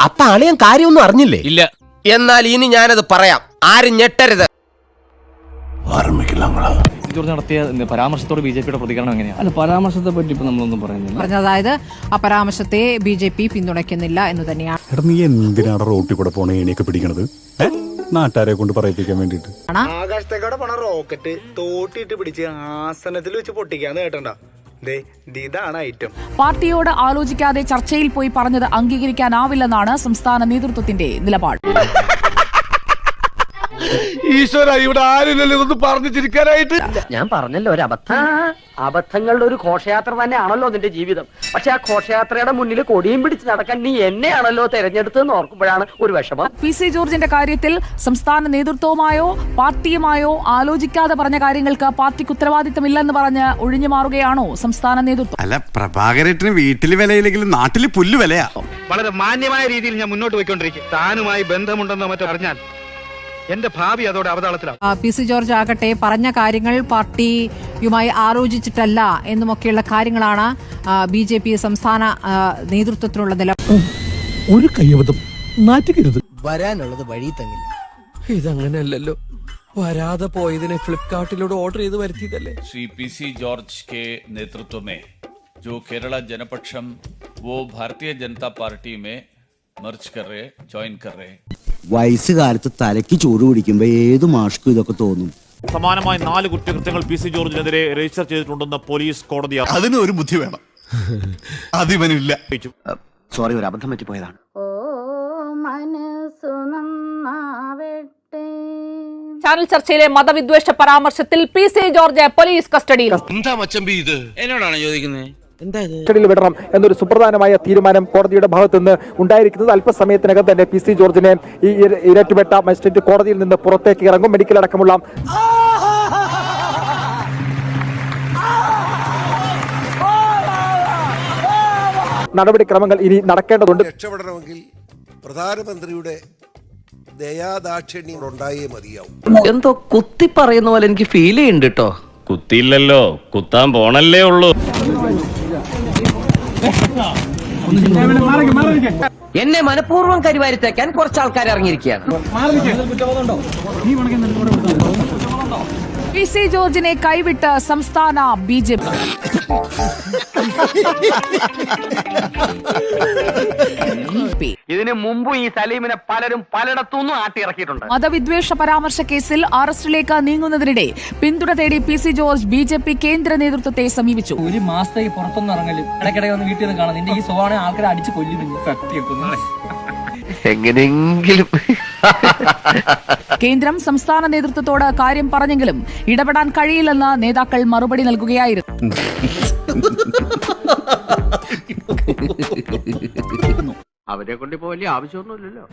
അപ്പൊ അളിയൻ കാര്യമൊന്നും അറിഞ്ഞില്ലേ? ഇല്ല. എന്നാൽ ഇനി ഞാനത് പറയാം. ആരും ഞെട്ടരുത്. ജോർജ് നടത്തിയ പരാമർശത്തോട് ബി ജെ പിയുടെ പ്രതികരണം എങ്ങനെയാണ് അല്ല പരാമർശത്തെ പറ്റി ഇപ്പൊ നമ്മളൊന്നും പറയുന്നില്ല. പറഞ്ഞത് അതായത് ആ പരാമർശത്തെ ബി ജെ പി പിന്തുണയ്ക്കുന്നില്ല എന്ന് തന്നെയാണ്. എടാ നീ എന്തിനാണ് റോട്ടിൽ കൂടെ പോണ ഏണിയൊക്കെ പിടിക്കണത്? ഏ? നാട്ടുകാരെ കൊണ്ട് പറയിപ്പിക്കാൻ വേണ്ടിട്ട് ആകാശത്തേക്കൂടെ പോണ റോക്കറ്റ് തോട്ടിട്ട് പിടിച്ച് ആസനത്തിൽ വെച്ച് പൊട്ടിക്കാന്ന് കേട്ടണ്ട ഇതാണ് ഐറ്റം പാർട്ടിയോട് ആലോചിക്കാതെ ചർച്ചയിൽ പോയി പറഞ്ഞത് അംഗീകരിക്കാനാവില്ലെന്നാണ് സംസ്ഥാന നേതൃത്വത്തിന്റെ നിലപാട്. ഈശ്വര ഇവിടെ ആരില്ലല്ലോ ഇതൊന്നും പറഞ്ഞു ചിരിക്കാനായിട്ട്. ഞാൻ പറഞ്ഞല്ലോ ഒരു അബദ്ധം. അബദ്ധങ്ങളുടെ ഒരു ഘോഷയാത്ര തന്നെയാണല്ലോ നിന്റെ ജീവിതം. പക്ഷെ ആ ഘോഷയാത്രയുടെ മുന്നിൽ കൊടിയും പിടിച്ച് നടക്കാൻ നീ എന്നെയാണല്ലോ തെരഞ്ഞെടുത്തതെന്ന് ഓർക്കുമ്പോഴാണ് ഒരു വിഷമം. പി സി ജോർജിന്റെ കാര്യത്തിൽ സംസ്ഥാന നേതൃത്വവുമായോ പാർട്ടിയുമായോ ആലോചിക്കാതെ പറഞ്ഞ കാര്യങ്ങൾക്ക് പാർട്ടിക്ക് ഉത്തരവാദിത്തമില്ലെന്ന് പറഞ്ഞ് ഒഴിഞ്ഞു മാറുകയാണോ സംസ്ഥാന നേതൃത്വം? അല്ല പ്രഭാകരേട്ടന് വീട്ടിൽ വിലയില്ലെങ്കിലും നാട്ടിൽ പുല്ല് വിലയാ. വളരെ മാന്യമായ രീതിയിൽ ഞാൻ മുന്നോട്ട് പോയിക്കൊണ്ടിരിക്കും. താനുമായി ബന്ധമുണ്ടെന്ന് മറ്റു അറിഞ്ഞാൽ എന്റെ ഭാവി അതോടെ അവതാളത്തിലാവും ആ, പി സി ജോർജ് ആകട്ടെ പറഞ്ഞ കാര്യങ്ങൾ പാർട്ടിയുമായി ആലോചിച്ചിട്ടല്ല എന്നുമൊക്കെയുള്ള കാര്യങ്ങളാണ് ബി ജെ പി സംസ്ഥാന ആ, നേതൃത്വത്തിനുള്ള നില ഒരു കയ്യബദ്ധം നാറ്റുകരുത് വരാനുള്ളത് വഴി തങ്ങില്ല ഇതങ്ങനെയല്ലല്ലോ വരാതെ പോയതിനെ ഫ്ലിപ്കാർട്ടിലൂടെ ഓർഡർ ചെയ്ത് വരുത്തിയതല്ലേ श्री पीसी जॉर्ज के नेतृत्व में जो केरला जनपक्षम वो भारतीय जनता पार्टी में मर्ज कर रहे ज्वाइन कर रहे വയസ്സുകാലത്ത് തലയ്ക്ക് ചൂട് പിടിക്കുമ്പോ ഏത് മാഷ്ക്കും ഇതൊക്കെ തോന്നും. സമാനമായ നാല് കുറ്റകൃത്യങ്ങൾ പി സി ജോർജിനെതിരെ രജിസ്റ്റർ ചെയ്തിട്ടുണ്ടെന്ന് പോലീസ് കോടതി അതിന് ഒരു ബുദ്ധി വേണം. അതിവനില്ല. സോറി ഒരു അബദ്ധം പറ്റിപ്പോയതാണ്. ചാനൽ ചർച്ചയിലെ മതവിദ്വേഷ പരാമർശത്തിൽ പി സി ജോർജ് പോലീസ് കസ്റ്റഡിയിൽ എന്താ മച്ചമ്പി ഇത്? എന്നോടാണ് ചോദിക്കുന്നത് വിടണം എന്നൊരു സുപ്രധാനമായ തീരുമാനം കോടതിയുടെ ഭാഗത്ത് നിന്ന് ഉണ്ടായിരിക്കുന്നത് അല്പസമയത്തിനകം തന്നെ പി സി ജോർജിനെ ഈ ഇര- ഇരട്ടുപെട്ട മജിസ്ട്രേറ്റ് കോടതിയിൽ നിന്ന് പുറത്തേക്ക് ഇറങ്ങും. മെഡിക്കൽ അടക്കമുള്ള നടപടിക്രമങ്ങൾ ഇനി നടക്കേണ്ടതുണ്ട്. രക്ഷപ്പെടണമെങ്കിൽ പ്രധാനമന്ത്രിയുടെ ദയാദാക്ഷിണ്യം ഉണ്ടായേ മതിയാവും. എന്തോ കുത്തി പറയുന്ന പോലെ എനിക്ക് ഫീൽ ചെയ്യുന്നുണ്ട് കേട്ടോ കുത്തിയില്ലല്ലോ. കുത്താൻ പോണല്ലേ ഉള്ളൂ. എന്നെ മനഃപൂർവം കരിവാരിത്തേക്കാൻ കുറച്ച് ആൾക്കാർ ഇറങ്ങിയിരിക്കുകയാണ്. പി സി ജോർജിനെ കൈവിട്ട് സംസ്ഥാന ബി ജെ പി. ഇതിനു മുമ്പും ഈ സലീമിനെ പലരും പലയിടത്തുനിന്നും ആട്ടിയിറക്കിയിട്ടുണ്ട്. മതവിദ്വേഷ പരാമർശ കേസിൽ അറസ്റ്റിലേക്ക് നീങ്ങുന്നതിനിടെ പിന്തുണ തേടി P C George B J P കേന്ദ്ര നേതൃത്വത്തെ സമീപിച്ചു. ഒരു മാസത്തേക്ക് പുറത്തൊന്നും ഇറങ്ങലും ഇടയ്ക്കിടയ്ക്ക് വന്ന് വീട്ടിൽ നിന്ന് കാണാം. നിന്റെ ഈ സ്വഭാവം ആൾക്കാരെ അടിച്ച് കൊല്ലും സത്യം എങ്ങനെയെങ്കിലും. കേന്ദ്രം സംസ്ഥാന നേതൃത്വത്തോട് കാര്യം പറഞ്ഞെങ്കിലും ഇടപെടാൻ കഴിയില്ലെന്ന് നേതാക്കൾ മറുപടി നൽകുകയായിരുന്നു. അവരെ കൊണ്ട് ഇപ്പോ വലിയ ആവശ്യമൊന്നുമില്ലല്ലോ.